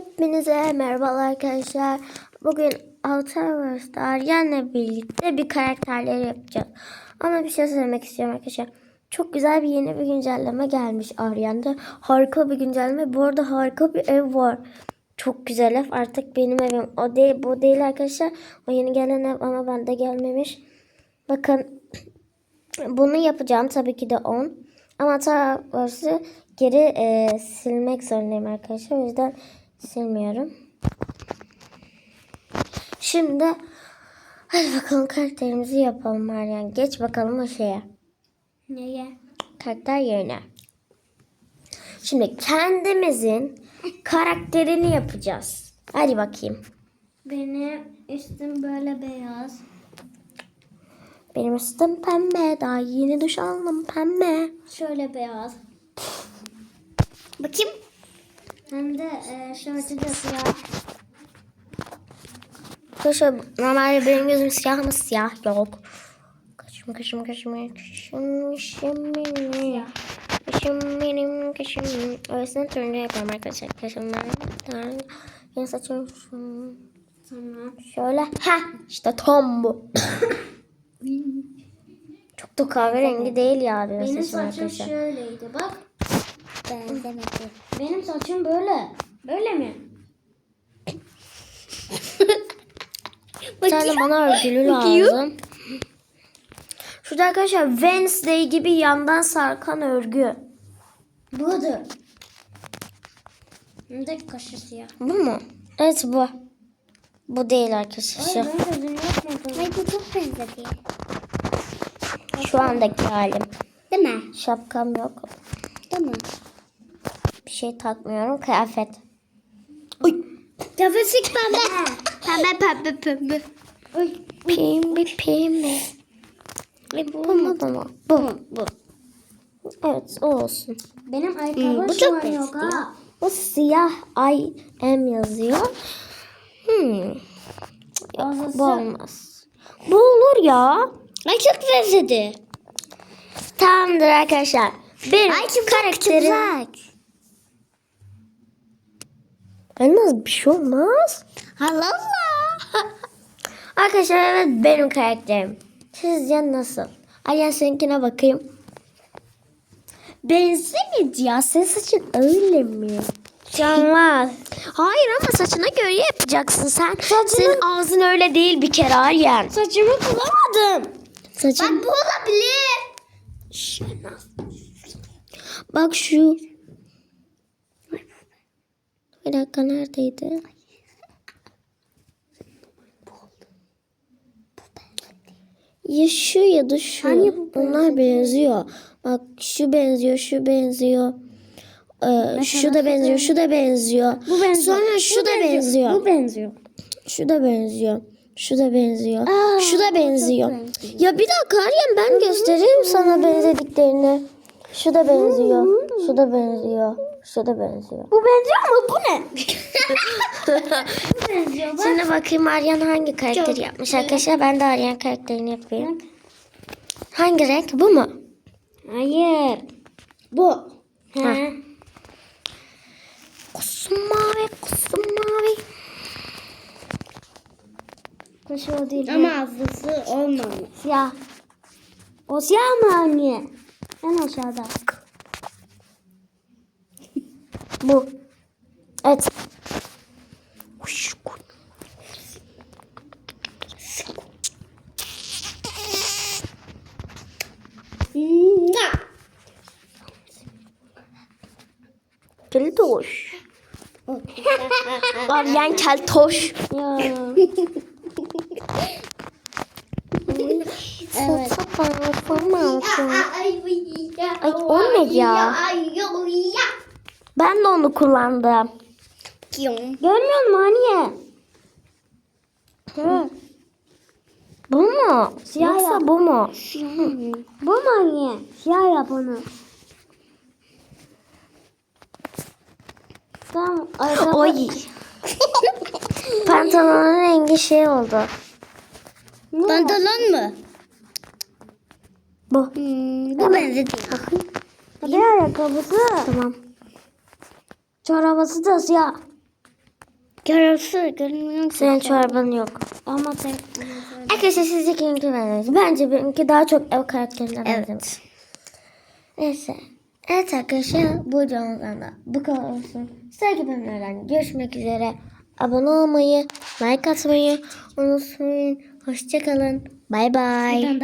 Hepinize merhabalar arkadaşlar. Bugün Outerverse'da Aryen'le birlikte bir karakterleri yapacağız. Ama bir şey söylemek istiyorum arkadaşlar. Çok güzel bir yeni bir güncelleme gelmiş Aryen'de. Harika bir güncelleme. Bu arada harika bir ev var. Çok güzel ev. Artık benim evim. O değil, bu değil arkadaşlar. O yeni gelen ev ama bende gelmemiş. Bakın bunu yapacağım tabii ki de 10. Ama Outerverse'ı geri e, silmek zorundayım arkadaşlar. O yüzden silmiyorum. Şimdi hadi bakalım karakterimizi yapalım Meryem. Geç bakalım o şeye. Neye? Karakter yerine. Şimdi kendimizin karakterini yapacağız. Hadi bakayım. Benim üstüm böyle beyaz. Benim üstüm pembe. Daha yeni duş aldım pembe. Şöyle beyaz. Bakayım. Hem de e, şortu da siyah. Arkadaşlar normalde benim gözüm siyah ama siyah yok. Kaşım kaşım kaşım kaşım kaşım benim. Kaşım benim kaşım. Öylesine turuncu yapıyorum arkadaşlar. Kaşımlar. Yine saçım şu- Tamam. şöyle. Ha işte tam bu. Çok da kahverengi değil ya benim, Benim saçım saçım arkadaşlar. şöyleydi bak. Benzemedi. Benim saçım böyle. Böyle mi? Bir tane bana örgülü lazım. Şurada arkadaşlar Wednesday gibi yandan sarkan örgü. Budur. Hem de kaşı siyah. Bu mu? Evet bu. Bu değil arkadaşlar. Ay ben gözünü yapmadım. Ay bu çok benzedi. Şu andaki halim. Değil mi? Şapkam yok. Değil mi? Bir şey takmıyorum. Kıyafet. Tefesik pembe. pembe pembe pembe. Ay Pembe pembe. Ay, bu Bu mu bu? Bu. Bu. Evet o olsun. Benim ayakkabım bu şu çok yok ha. Bu siyah I am yazıyor. Hmm. Bazısı- Bu olmaz. Bu olur ya. Ay çok benzedi. Tamamdır arkadaşlar. Benim karakterim. Olmaz bir şey olmaz. Allah Arkadaşlar evet benim karakterim. Sizce nasıl? Alyan seninkine bakayım. Benzemedi ya. Senin saçın öyle mi? Canlar. Hayır ama saçına göre yapacaksın sen. Senin ağzın öyle değil bir kere Alyan. Saçımı bulamadım. Saçın... Bak bu olabilir. Bak şu. Bir dakika neredeydi? Ya şu ya da şu. Hani bu Onlar benziyor. Bak şu benziyor, şu benziyor. Ee, şu da benziyor, şu da benziyor. Bu benziyor. Sonra şu da benziyor. Bu benziyor. Şu da benziyor. Şu da benziyor. Aa, şu da benziyor. benziyor. Ya bir dakika Aryan ben göstereyim sana benzediklerini. Şu da benziyor. Şu da benziyor. Şu da benziyor. Bu benziyor ama bu ne? bu benziyor bak. Şimdi bakayım Aryan hangi karakteri Çok yapmış güzel. arkadaşlar. Ben de Aryan karakterini yapayım. Hangi renk? Bu mu? Hayır. Bu. Ha. He. Kusum mavi, kusum mavi. Kuşu o değil. Ama ağzısı olmamış. Siyah. O siyah mı anne? En aşağıda. Bu. Evet. Keltoş. Aryan keltoş. Evet. Ay Ay, o ne ya? Ben de onu kullandım. Görmüyor musun anne? Hı. Bu mu? Siyah Yoksa yap. bu mu? Bu mu anne? Siyah yap onu. Tamam. Ayakkabı. Oy. Pantolonun rengi şey oldu. Pantolon mu? Bu. Hmm, bu benzedi. Hadi ayakkabısı. Tamam. Çorabası da siyah. Görürsün, görünmüyor. Senin çorban yok. Ama sen... Arkadaşlar sizce kiminki benziyor? Bence benimki daha çok ev karakterine benziyor. Evet. Neyse. Evet arkadaşlar bu videomuzdan da bu kadar olsun. Sevgi bölümlerden görüşmek üzere. Abone olmayı, like atmayı unutmayın. Hoşçakalın. Bay bay.